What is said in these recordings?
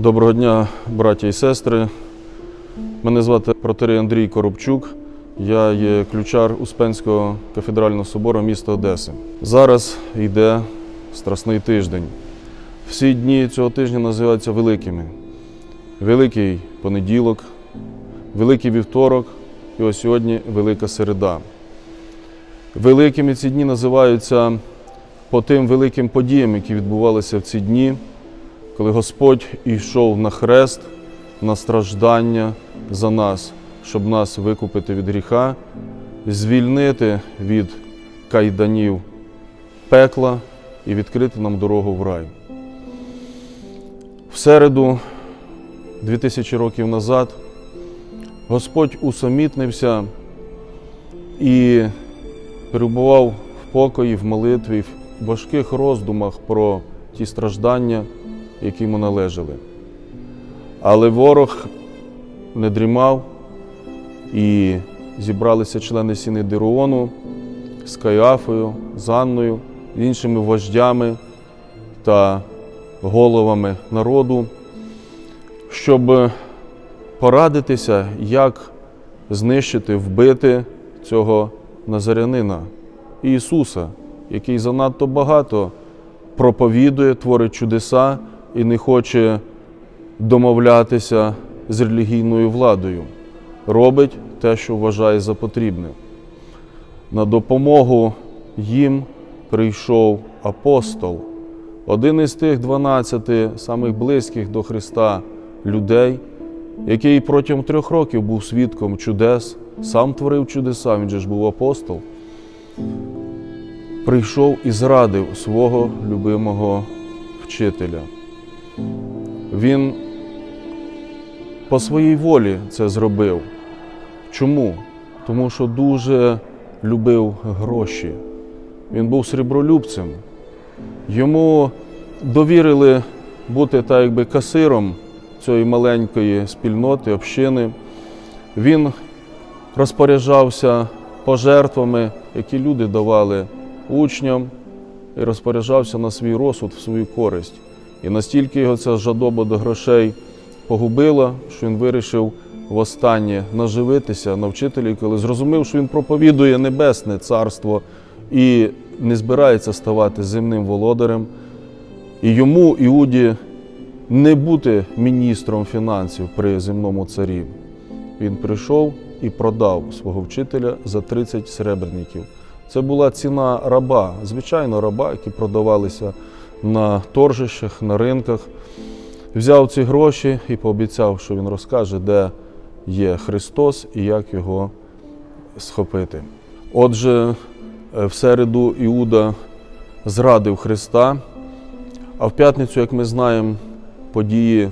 Доброго дня, браття і сестри. Мене звати протерей Андрій Коробчук. Я є ключар Успенського кафедрального собору міста Одеси. Зараз йде Страсний тиждень. Всі дні цього тижня називаються великими. Великий понеділок, Великий вівторок і ось сьогодні Велика середа. Великими ці дні називаються по тим великим подіям, які відбувалися в ці дні, коли Господь йшов на хрест, на страждання за нас, щоб нас викупити від гріха, звільнити від кайданів пекла і відкрити нам дорогу в рай. В середу, 2000 років назад, Господь усамітнився і перебував в покої, в молитві, в важких роздумах про ті страждання, які йому належали. Але ворог не дрімав і зібралися члени сіни Дироону з Каїафою, з Анною, іншими вождями та головами народу, щоб порадитися, як знищити, вбити цього назарянина Ісуса, який занадто багато проповідує, творить чудеса і не хоче домовлятися з релігійною владою, робить те, що вважає за потрібне. На допомогу їм прийшов апостол, один із тих 12 самих близьких до Христа людей, який протягом трьох років був свідком чудес, сам творив чудеса, він же ж був апостол. Прийшов і зрадив свого любимого вчителя. Він по своїй волі це зробив. Чому? Тому що дуже любив гроші. Він був срібролюбцем. Йому довірили бути так якби касиром цієї маленької спільноти, общини. Він розпоряджався пожертвами, які люди давали учням, і розпоряджався на свій розсуд в свою користь. І настільки його ця жадоба до грошей погубила, що він вирішив востаннє наживитися на вчителі, коли зрозумів, що він проповідує небесне царство і не збирається ставати земним володарем. І йому, Іуді, не бути міністром фінансів при земному царі. Він прийшов і продав свого вчителя за 30 серебряників. Це була ціна раба, звичайно, раба, які продавалися на торжищах, на ринках. Взяв ці гроші і пообіцяв, що він розкаже, де є Христос і як його схопити. Отже, е, в середу Іуда зрадив Христа, а в п'ятницю, як ми знаємо, події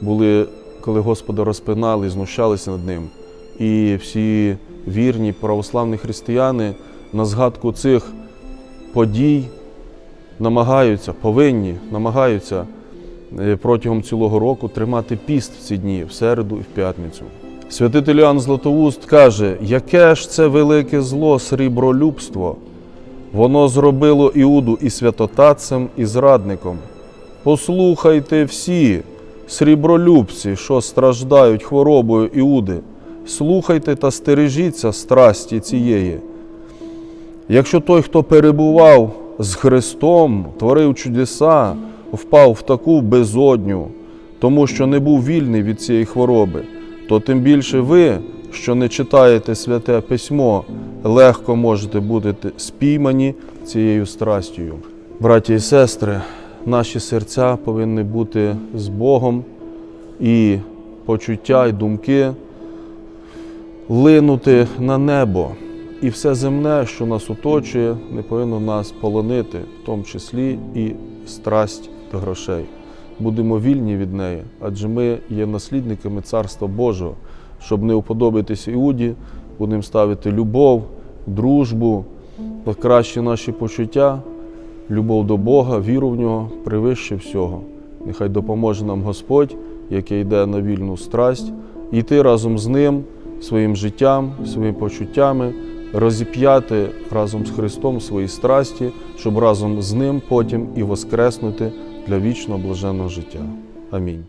були, коли Господа розпинали, і знущалися над ним. І всі вірні православні християни на згадку цих подій намагаються, повинні, намагаються е, протягом цілого року тримати піст в ці дні, в середу і в п'ятницю. Святитель Іоанн Златоуст каже, яке ж це велике зло срібролюбство, воно зробило Іуду і святотатцем, і зрадником. Послухайте всі, срібролюбці, що страждають хворобою Іуди, слухайте та стережіться страсті цієї. Якщо той, хто перебував з Христом, творив чудеса, впав в таку безодню, тому що не був вільний від цієї хвороби, то тим більше ви, що не читаєте святе письмо, легко можете бути спіймані цією страстю. Браті і сестри, наші серця повинні бути з Богом і почуття, і думки линути на небо. І все земне, що нас оточує, не повинно нас полонити, в тому числі і страсть до грошей. Будемо вільні від неї, адже ми є наслідниками Царства Божого. Щоб не уподобитися Іуді, будемо ставити любов, дружбу, кращі наші почуття, любов до Бога, віру в нього превище всього. Нехай допоможе нам Господь, який йде на вільну страсть, йти разом з ним, своїм життям, своїми почуттями розіп'яти разом з Христом свої страсті, щоб разом з Ним потім і воскреснути для вічного блаженного життя. Амінь.